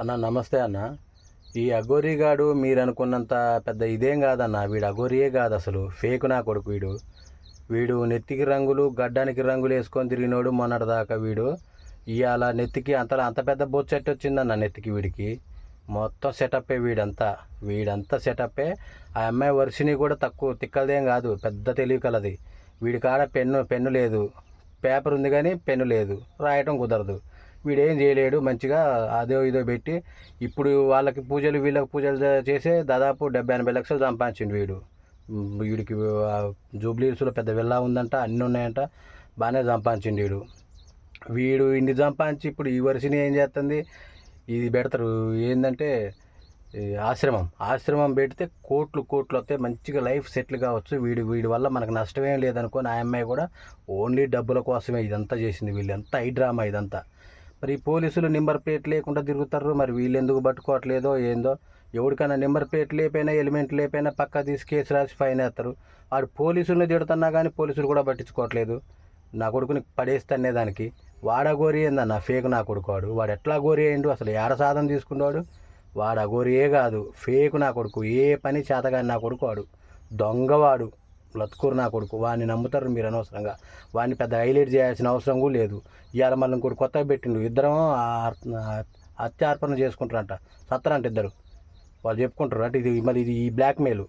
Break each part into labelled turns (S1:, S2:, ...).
S1: అన్న నమస్తే అన్న. ఈ అఘోరీగాడు మీరు అనుకున్నంత పెద్ద ఇదేం కాదన్న? వీడు అఘోరియే కాదు అసలు. ఫేక్ నా కొడుకు వీడు. వీడు నెత్తికి రంగులు గడ్డానికి రంగులు వేసుకొని తిరిగినోడు మొన్నటిదాకా వీడు. ఇవాళ నెత్తికి అంత అంత పెద్ద బొచ్చెట్టు వచ్చిందన్న నెత్తికి వీడికి. మొత్తం సెటప్పే వీడంతా. వీడంతా సెటప్పే. ఆ అమ్మాయి వర్షిని కూడా తక్కువ తిక్కలదేం కాదు. పెద్ద తెలివి కలది. వీడి కాడ పెన్ను పెన్ను లేదు. పేపర్ ఉంది కానీ పెన్ను లేదు. రాయటం కుదరదు. వీడేం చేయలేడు మంచిగా అదో ఇదో పెట్టి ఇప్పుడు వాళ్ళకి పూజలు వీళ్ళకి పూజలు చేసే దాదాపు డెబ్బై ఎనభై లక్షలు సంపాదించిండు వీడు. వీడికి జూబ్లీస్లో పెద్ద విల్లా ఉందంట అన్నీ ఉన్నాయంట బాగానే సంపాదించిండు వీడు. వీడు ఇన్ని సంపాదించి ఇప్పుడు ఈ వరుసని ఏం చేస్తుంది ఇది పెడతారు ఏంటంటే ఈ ఆశ్రమం. ఆశ్రమం పెడితే కోట్లు కోట్లు వస్తాయి మంచిగా లైఫ్ సెటిల్ కావచ్చు. వీడి వీడి వల్ల మనకు నష్టమేం లేదనుకోని ఆ అమ్మాయి కూడా ఓన్లీ డబ్బుల కోసమే ఇదంతా చేసింది వీళ్ళు. ఎంత హై డ్రామా ఇదంతా. మరి ఈ పోలీసులు నెంబర్ ప్లేట్ లేకుండా తిరుగుతారు. మరి వీళ్ళు ఎందుకు పట్టుకోవట్లేదో ఏందో. ఎవరికైనా నెంబర్ ప్లేట్ లేపైనా ఎలిమెంట్ లేపైనా పక్క తీసి కేసు రాసి ఫైన్ వేస్తారు. వాడు పోలీసులను తిడుతున్నా కానీ పోలీసులు కూడా పట్టించుకోవట్లేదు. నా కొడుకుని పడేస్తనే దానికి. వాడ గోరి ఏందన్న ఫేక్ నా కొడుకు వాడు? వాడు ఎట్లా గోరి అయిండు? అసలు ఏడ సాధన తీసుకున్నాడు వాడు? అగోరియే కాదు. ఫేక్ నా కొడుకు. ఏ పని చేతగాని నా కొడుకు వాడు. దొంగవాడు లత్కూరు నా కొడుకు. వాడిని నమ్ముతారు మీరు అనవసరంగా. వాడిని పెద్ద హైలైట్ చేయాల్సిన అవసరం కూడా లేదు. ఇవాళ మళ్ళీ ఇంకోటి కొత్తగా పెట్టిండు. ఇద్దరం అత్యార్పణ చేసుకుంటారంట సత్తరంట ఇద్దరు. వాళ్ళు చెప్పుకుంటారు అంటే ఇది మరి ఇది ఈ బ్లాక్మెయిల్.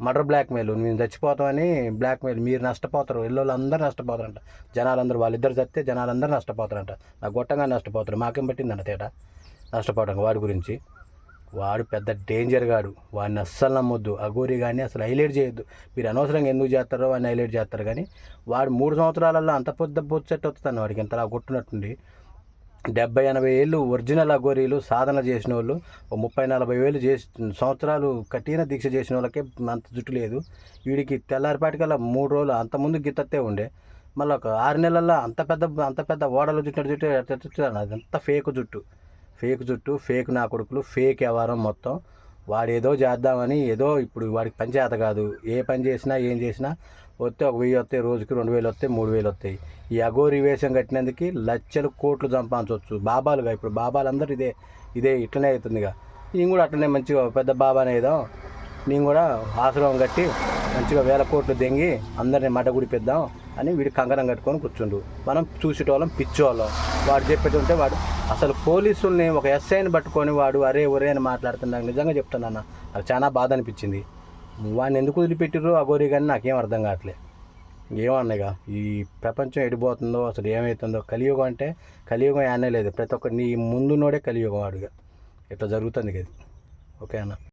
S1: Murder blackmail. మేము చచ్చిపోతామని బ్లాక్మెయిల్. మీరు నష్టపోతారు. ఇల్లు అందరూ నష్టపోతారంట. జనాలందరూ వాళ్ళిద్దరు చస్తే జనాలందరూ నష్టపోతారంట. నా గొట్టంగా నష్టపోతారు. మాకేం పట్టిందంట తేట? నష్టపోవడం వాడి గురించి. వాడు పెద్ద డేంజర్ గాడు వాడిని అస్సలు నమ్మొద్దు అఘోరి కానీ అసలు హైలైట్ చేయొద్దు మీరు అనవసరంగా ఎందుకు చేస్తారో వాడిని హైలైట్ చేస్తారు కానీ వాడు మూడు సంవత్సరాలలో అంత పెద్ద బొచ్చట్టు వస్తాను వాడికి ఇంతలా కొట్టినట్టుండి డెబ్బై ఎనభై ఏళ్ళు ఒరిజినల్ అఘోరీలు సాధన చేసిన వాళ్ళు ముప్పై నలభై వేలు చేసి సంవత్సరాలు కఠిన దీక్ష చేసిన వాళ్ళకే అంత జుట్టు లేదు వీడికి తెల్లారిపాటికల్లా మూడు రోజులు అంత ముందు ఉండే మళ్ళీ ఒక ఆరు నెలల్లో అంత పెద్ద అంత పెద్ద ఓడలు జుట్టు జుట్టు అది అంత ఫేక్ జుట్టు ఫేక్ జుట్టు ఫేక్ నా కొడుకులు ఫేక్ వ్యవహారం మొత్తం వాడు ఏదో చేద్దామని ఏదో ఇప్పుడు వాడికి పని చేత కాదు. ఏ పని చేసినా ఏం చేసినా వస్తే ఒక వెయ్యి వస్తాయి రోజుకి రెండు వేలు వస్తాయి మూడు వేలు వస్తాయి. ఈ అఘోరి వేషం కట్టినందుకు లక్షలు కోట్లు సంపాదించవచ్చు. బాబాలుగా ఇప్పుడు బాబాలందరూ ఇదే ఇదే ఇట్లనే అవుతుందిగా. నేను కూడా అట్లనే మంచిగా పెద్ద బాబానే ఏదో నేను కూడా ఆశ్రమం కట్టి మంచిగా వేల కోట్లు దెంగి అందరిని మట గుడిపిద్దాం అని వీడి కంకణం కట్టుకొని కూర్చుండు మనం చూసేటోళ్ళం పిచ్చోళ్ళం. వాడు చెప్పేది ఉంటే వాడు అసలు పోలీసుల్ని ఒక ఎస్ఐని పట్టుకొని వాడు అరే ఒరే అని మాట్లాడుతున్నాను నిజంగా చెప్తున్నాను నాకు చాలా బాధ అనిపించింది. వాడిని ఎందుకు వదిలిపెట్టిరు అగోరి కానీ నాకేం అర్థం కావట్లే. ఏమన్నాయిగా ఈ ప్రపంచం ఎడిపోతుందో అసలు ఏమవుతుందో కలియుగం అంటే కలియుగం ఏనే లేదు. ప్రతి ఒక్క నీ ముందున్నోడే కలియుగం వాడుగా. ఇట్లా జరుగుతుంది కదా ఓకే అన్న.